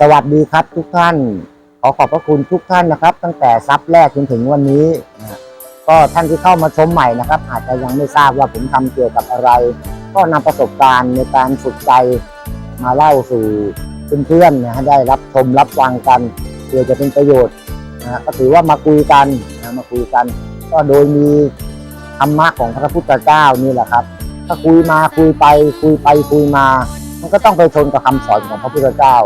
สวัสดีครับทุกท่าน ขอขอบพระคุณทุกท่านนะครับ ตั้งแต่ซับแรกจนถึงวันนี้นะก็ท่านที่เข้ามาชมใหม่นะครับ อาจจะยังไม่ทราบว่าผมทำเกี่ยวกับอะไร ก็นำประสบการณ์ในการฝึกใจมาเล่าสู่เพื่อนๆนะฮะได้รับชมรับฟังกันเพื่อจะเป็นประโยชน์นะฮะก็ถือว่ามาคุยกันนะมาคุยกัน ก็โดยมีธรรมะของพระพุทธเจ้านี่แหละครับถ้าคุยมาคุยไปคุยไปคุยมา มันก็ต้องไปชนกับคำสอนของพระพุทธเจ้า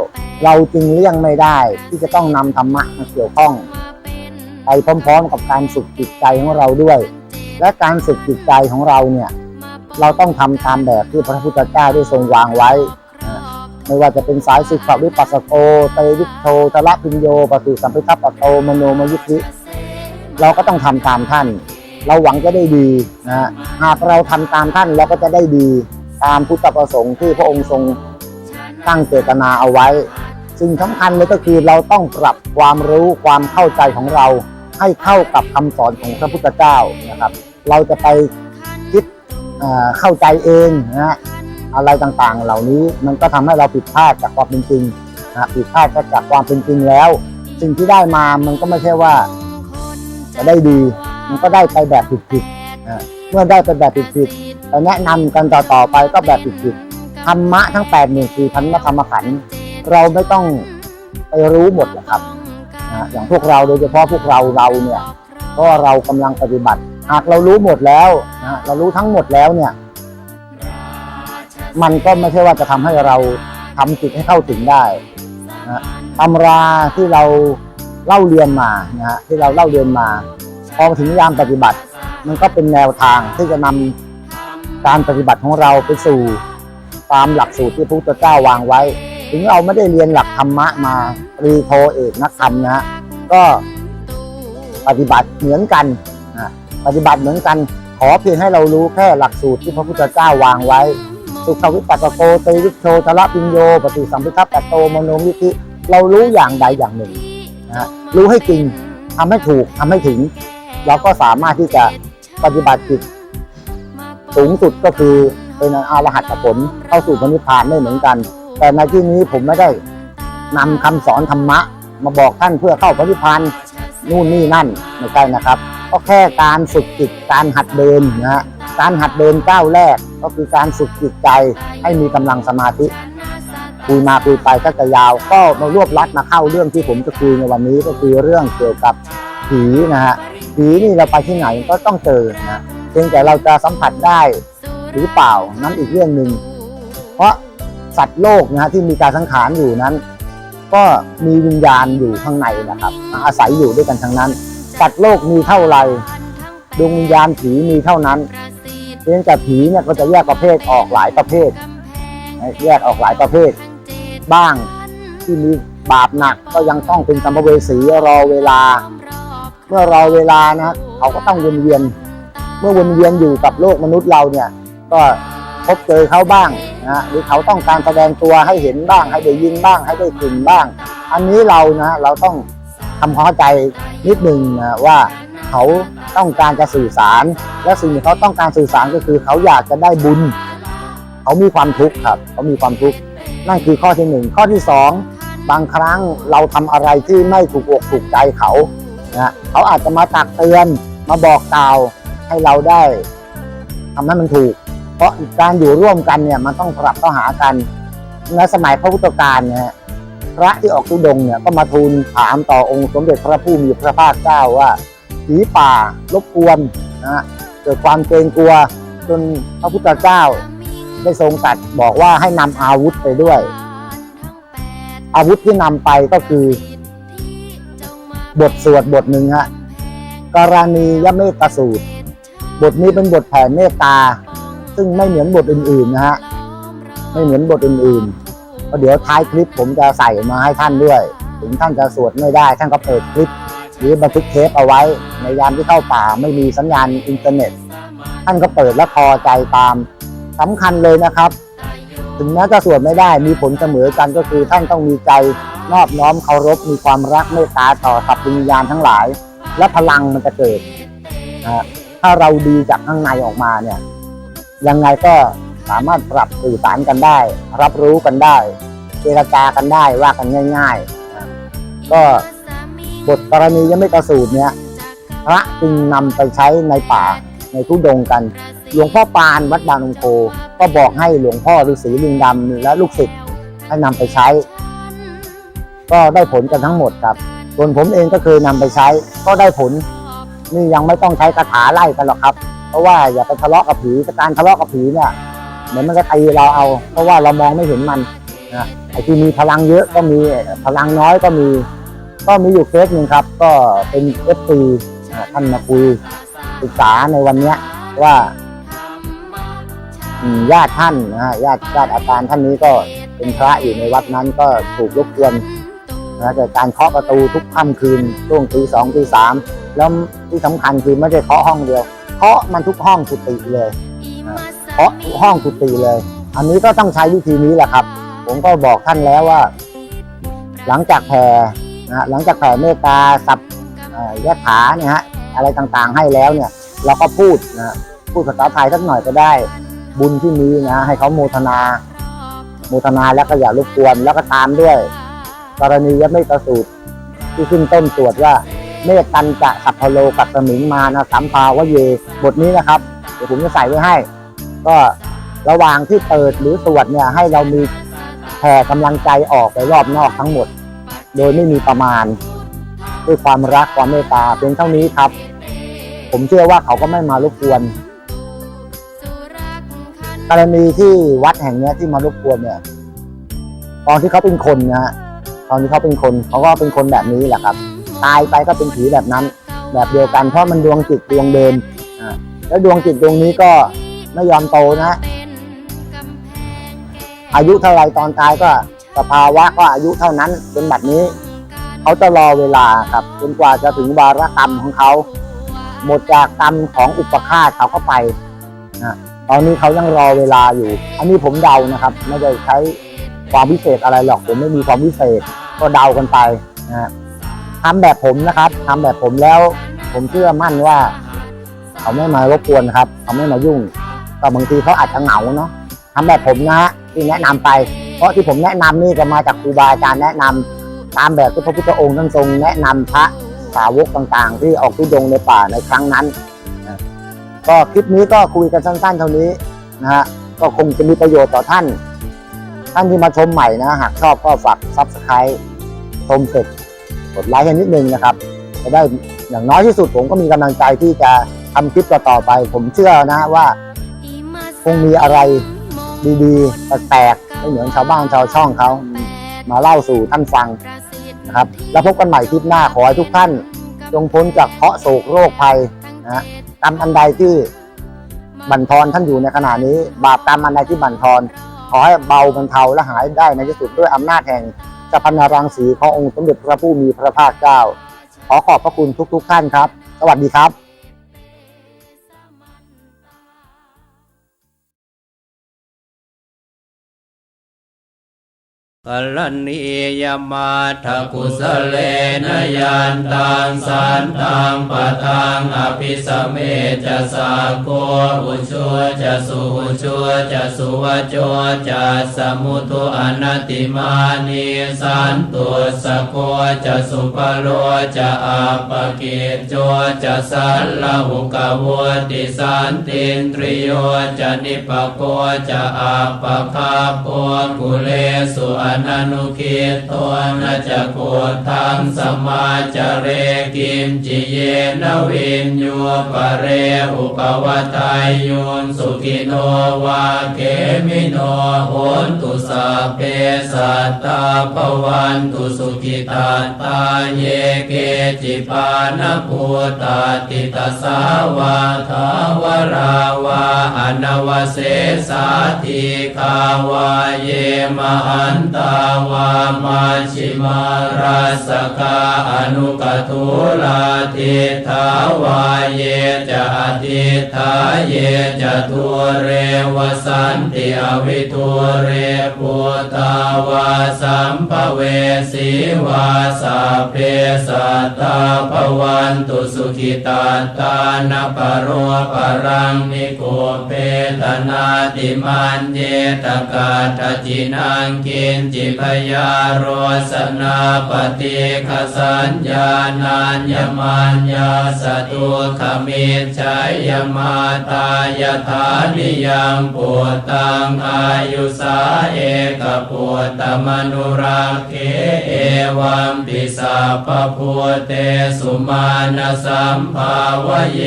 เราจึงเลี่ยงไม่ได้ที่จะต้องนำธรรมะมาเกี่ยวข้อง ไปพร้อมๆกับการฝึกจิตใจของเราด้วย และการฝึกจิตใจของเราเนี่ยเราต้องทำตามแบบที่พระพุทธเจ้าได้ทรงวางไว้ ไม่ว่าจะเป็นสายสุขวิปัสสโกเตวิโทตะระพิญโยปฏิสัมพิทัปปะโตมโนมยุทธิเราก็ต้องทำตามท่าน เราหวังจะได้ดีนะฮะหากเราทำตามท่านเราก็จะได้ดี ตามพุทธประสงค์ที่พระองค์ทรงตั้งเจตนาเอาไว้สิ่งสำคัญเลยก็คือเราต้องปรับความรู้ความเข้าใจของเรา ให้เข้ากับคำสอนของพระพุทธเจ้านะครับ เราจะไปคิดเเข้าใจเองนะฮะอะไรต่างๆ เหล่านี้มันก็ทำให้เราผิดพลาดจากความเป็นจริงนะผิดพลาดจากความเป็นจริงแล้ว สิ่งที่ได้มามันก็ไม่ใช่ว่าจะได้ดี มันก็ได้ไปแบบผิดๆ เมื่อได้ไปแบบผิดๆแต่แนะนำกันต่อๆไปก็แบบผิดๆธรรมะทั้ง8ปดหนึ่งคือพันธรรมขันธ์เราไม่ต้องไปรู้หมดหรอกครับนะอย่างพวกเราโดยเฉพาะพวกเราเราเนี่ยก็เรากำลังปฏิบัติ หากเรารู้หมดแล้วนะเรารู้ทั้งหมดแล้วเนี่ย มันก็ไม่ใช่ว่าจะทำให้เราทำจิตให้เข้าถึงได้นะตำราที่เราเล่าเรียนมานะฮะที่เราเล่าเรียนมาพอถึงยามปฏิบัติ มันก็เป็นแนวทางที่จะนำการปฏิบัติของเราไปสู่ตามหลักสูตรที่พระพุทธเจ้าวางไว้ ถึงเราไม่ได้เรียนหลักธรรมะมาตรีโทเอกนักธรรมนะฮะก็ปฏิบัติเหมือนกันนะปฏิบัติเหมือนกัน ขอเพียงให้เรารู้แค่หลักสูตรที่พระพุทธเจ้าวางไว้สุขวิปัสสโกเตวิโชทละปิญโยปฏิสัมพิทัปปะโตมโนมิธิเรารู้อย่างใดอย่างหนึ่งนะฮะรู้ให้จริงทำให้ถูกทำให้ถึง เราก็สามารถที่จะ ปฏิบัติจิตสูงสุดก็คือเป็นอรหัตผลเข้าสู่พระนิพพานได้เหมือนกัน แต่ในที่นี้ผมไม่ได้นำคำสอนธรรมะ มาบอกท่านเพื่อเข้าพระนิพพานนู่นนี่นั่นไม่ใช่นะครับก็แค่การฝึกจิตการหัดเดินนะฮะการหัดเดินก้าวแรกก็คือการฝึกจิตใจให้มีกำลังสมาธิคุยมาคุยไปก็จะยาว ก็มารวบรัดมาเข้าเรื่องที่ผมจะคุยในวันนี้ก็คือเรื่องเกี่ยวกับ ผีนะฮะผีนี่เราไปที่ไหนก็ต้องเจอนะเพียงแต่เราจะสัมผัสได้หรือเปล่านั้นอีกเรื่องหนึ่งเพราะสัตว์โลกนะฮะที่มีการสังขารอยู่นั้น ก็มีวิญญาณอยู่ข้างในนะครับ อาศัยอยู่ด้วยกันทั้งนั้น สัตว์โลกมีเท่าไหร่ดวงวิญญาณผีมีเท่านั้นเพียงแต่ผีเนี่ยก็จะแยกประเภทออกหลายประเภท แยกออกหลายประเภท บ้างที่มีบาปหนักก็ยังต้องเป็นสัมภเวสีรอเวลา เมื่อเรอเวลานะเขาก็ต้องวนเวียน เมื่อวนเวียนอยู่กับโลกมนุษย์เราเนี่ย ก็พบเจอเขาบ้างนะหรือเขาต้องการแสดงตัวให้เห็นบ้าง ให้ได้ยินบ้าง ให้ได้กลิ่นบ้าง อันนี้เรานะเราต้องทำความเข้าใจนิดหนึ่งนะว่าเขาต้องการจะสื่อสาร และสิ่งที่เขาต้องการสื่อสารก็คือเขาอยากจะได้บุญ เขามีความทุกข์ครับเขามีความทุกข์นั่นคือข้อที่หนึ่งข้อที่สองบางครั้งเราทำอะไรที่ไม่ถูกอกถูกใจเขา นะเขาอาจจะมาตักเตือนมาบอกกล่าวให้เราได้ทำให้มันถูก เพราะการอยู่ร่วมกันเนี่ยมันต้องปรับเข้าหากันในสมัยพระพุทธกาลเนี่ยพระที่ออกทุดงเนี่ยก็มาทูลถามต่อองค์สมเด็จพระผู้มีพระภาคเจ้าว่าผีป่ารบกวนนะเกิดความเกรงกลัวจนพระพุทธเจ้าได้ทรงตัดบอกว่าให้นำอาวุธไปด้วย อาวุธที่นำไปก็คือ บทสวดบทหนึ่งฮะกรณียเมตสูตร บทนี้เป็นบทแผ่เมตตา ซึ่งไม่เหมือนบทอื่นๆนะฮะไม่เหมือนบทอื่นๆก็เดี๋ยวท้ายคลิปผมจะใส่มาให้ท่านด้วย ถึงท่านจะสวดไม่ได้ ท่านก็เปิดคลิป หรือบันทึกเทปเอาไว้ ในยามที่เข้าป่าไม่มีสัญญาณอินเทอร์เน็ต ท่านก็เปิดและพอใจตามสำคัญเลยนะครับ ถึงแม้จะสวดไม่ได้มีผลเสมอกันก็คือท่านต้องมีใจ นอบน้อมเคารพมีความรักเมตตาต่อสัตว์วิญญาณทั้งหลาย และพลังมันจะเกิดนะฮะถ้าเราดีจากข้างในออกมาเนี่ย ยังไงก็สามารถปรับสื่อสารกันได้ รับรู้กันได้เจรจากันได้ว่ากันง่ายๆ ก็บทกรณียังไม่กระสูตรเนี้ยพระจึงนำไปใช้ในป่าในทุดงกัน หลวงพ่อปานวัดบางนงโคก็บอกให้หลวงพ่อฤาษีลิงดำและลูกศิษย์ให้นำไปใช้ ก็ได้ผลกันทั้งหมดครับ ส่วนผมเองก็เคยนำไปใช้ ก็ได้ผล นี่ยังไม่ต้องใช้คาถาไล่กันหรอกครับ เพราะว่าอย่าไปทะเลาะกับผีการทะเลาะกับผีเนี่ยเหมือนมันก็ตีเราเอา เพราะว่าเรามองไม่เห็นมันนะไอ้ที่มีพลังเยอะก็มีพลังน้อยก็มี ก็มีอยู่เคสหนึ่งครับ ก็เป็นเอฟซีท่านมาคุยปรึกษาในวันเนี้ยว่าญาติท่านนะฮะญาติญาติอาจารย์ท่านนี้ก็เป็นพระอยู่ในวัดนั้นก็ถูกรบกวน นะเกิดการเคาะประตูทุกค่ำคืนช่วงตีสองตีสามแล้วที่สำคัญคือไม่ได้เคาะห้องเดียวเคาะมันทุกห้องกุฏิเลยเคาะทุกห้องกุฏิเลย อันนี้ก็ต้องใช้วิธีนี้แหละครับ ผมก็บอกท่านแล้วว่า หลังจากแผ่นะหลังจากแผ่เมตตาสับยะถาเนี่ยฮะอะไรต่างๆให้แล้วเนี่ย เราก็พูดนะพูดภาษาไทยสักหน่อยก็ได้ บุญที่มีนะให้เขาโมทนา โมทนาแล้วก็อย่ารบกวนแล้วก็ตามด้วย กรณียะไม่ประสูตร ที่ขึ้นต้นตรวจว่า เมตตันจะสัพพโลกัสมิงมานะสัมภาวะเย บทนี้นะครับ เดี๋ยวผมจะใส่ไว้ให้ ก็ระหว่างที่เปิดหรือสวดเนี่ยให้เรามีแผ่กำลังใจออกไปรอบนอกทั้งหมด โดยไม่มีประมาณ ด้วยความรักความเมตตาเพียงเท่านี้ครับ ผมเชื่อว่าเขาก็ไม่มารบกวนกรณีที่วัดแห่งนี้ที่มารบกวนเนี่ย ตอนที่เขาเป็นคนนะฮะ ตอนที่เขาเป็นคนเขาก็เป็นคนแบบนี้แหละครับ ตายไปก็เป็นผีแบบนั้น แบบเดียวกันเพราะมันดวงจิตดวงเดิมอ่าแล้วดวงจิตดวงนี้ก็ไม่ยอมโตนะ อายุเท่าไรตอนตายก็สภาวะก็อายุเท่านั้นเป็นแบบนี้เขาจะรอเวลาครับจนกว่าจะถึงวาระกรรมของเขาหมดจากกรรมของอุปฆาตเขาก็ไปนะตอนนี้เขายังรอเวลาอยู่ อันนี้ผมเดานะครับ ไม่ได้ใช้ ความพิเศษอะไรหรอกผมไม่มีความพิเศษก็เดากันไปนะทำแบบผมนะครับทำแบบผมแล้วผมเชื่อมั่นว่า เขาไม่มารบกวนครับ เขาไม่มายุ่งก็บางทีเขาอาจจะเหงาเนาะทำแบบผมนะฮะที่แนะนำไป เพราะที่ผมแนะนำนี่ก็มาจากครูบาอาจารย์แนะนำตามแบบที่พระพุทธองค์ท่านทรง แนะนำพระสาวกต่างๆ ที่ออกทุดงในป่าในครั้งนั้นก็คลิปนี้ก็คุยกันสั้นๆ เท่านี้นะฮะก็คงจะมีประโยชน์ต่อท่าน ท่านที่มาชมใหม่นะ หากชอบก็ฝากซับสไครต์ชมเสร็จกดไลค์ให้นิดนึงนะครับ จะได้อย่างน้อยที่สุดผมก็มีกำลังใจที่จะทำคลิปต่อไป ผมเชื่อนะว่า คงมีอะไรดีๆแปลกๆไม่เหมือนชาวบ้านชาวช่องเขามาเล่าสู่ท่านฟังนะครับ แล้วพบกันใหม่คลิปหน้าขอให้ทุกท่านจงพ้นจากเคราะห์โศกโรคภัยนะฮะกรรมอันใดที่บั่นทอนท่านอยู่ในขณะนี้ บาปกรรมอันใดที่บั่นทอน ขอให้เบาบรรเทาและหายได้ในที่สุดด้วยอำนาจแห่งจักรพรรณรังสีขององค์สมเด็จพระผู้มีพระภาคเจ้า ขอขอบพระคุณทุกๆท่านครับ สวัสดีครับ ลนียมาทกุสเลนยันตังสันตังปะทังอภิสเมจะสาโกอุชัวจะสุอุชัวจะสุวจโจจะสมุทุอนัติมานีสันตุสโกจะสุปโลจะอาปกิจโจจะสัลลหุกวติสันตินตริโยจะนิปโกจะอาปคาโปกุเลสุอนันุคิตตัวนาจะโกทังสมาจเรกิมจิเยนวินโยปะเรอุปวัตายโยนสุขิโนวาเกมิโนโหนตุสาเปสัตตาภวันตุสุขิตาตาเยเกจิปานภูตาติตสาวาทาวราวาอนวเสสาธิคาวาเยมหันตาวามาชิมาราสกาอนุกทุลาทิทาวาเยจะอธิทาเยจะทุเรวสันติอวิทุเรปุตาวาสัมภเวสีวาสาเพสัตตาภวันตุสุขิตาตานปโรปรังนิโกเปตนาติมันเยตกาทจินังกินจิพยาโรสนาปฏิคสัญญานัญญมัญญาสตุขมิจฉายมาตายถานิยังปุตตังอายุสาเอกปุตตมนุรักเขเอวัมปิสัพพพุเตสุมาณสัมภาวะเย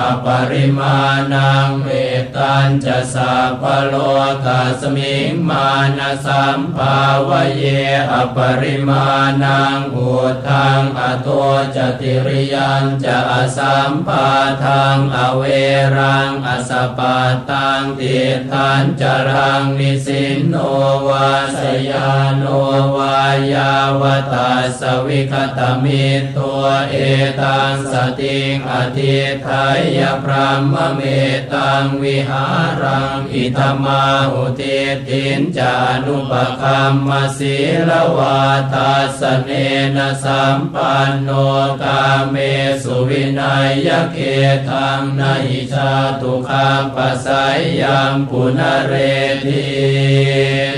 อปริมาณังเวตัญจะสัพพโลกัสมิงมาณสัมภาวเยอปริมาณังอุทังอโตจติริยันจะอสัมปาทังอเวรังอสปาตังติทันจรังนิสินโนวาสยานโนวายาวตาสวิคตมิตัวเอตังสติงอธิไทยพระมเมตังวิหารังอิธมาหุติตินจานุปคัมมศีลวาตาสเนนะสัมปันโนกาเมสุวินัยยเกทังนหิชาตุคาปัสสยยัมปุนเรที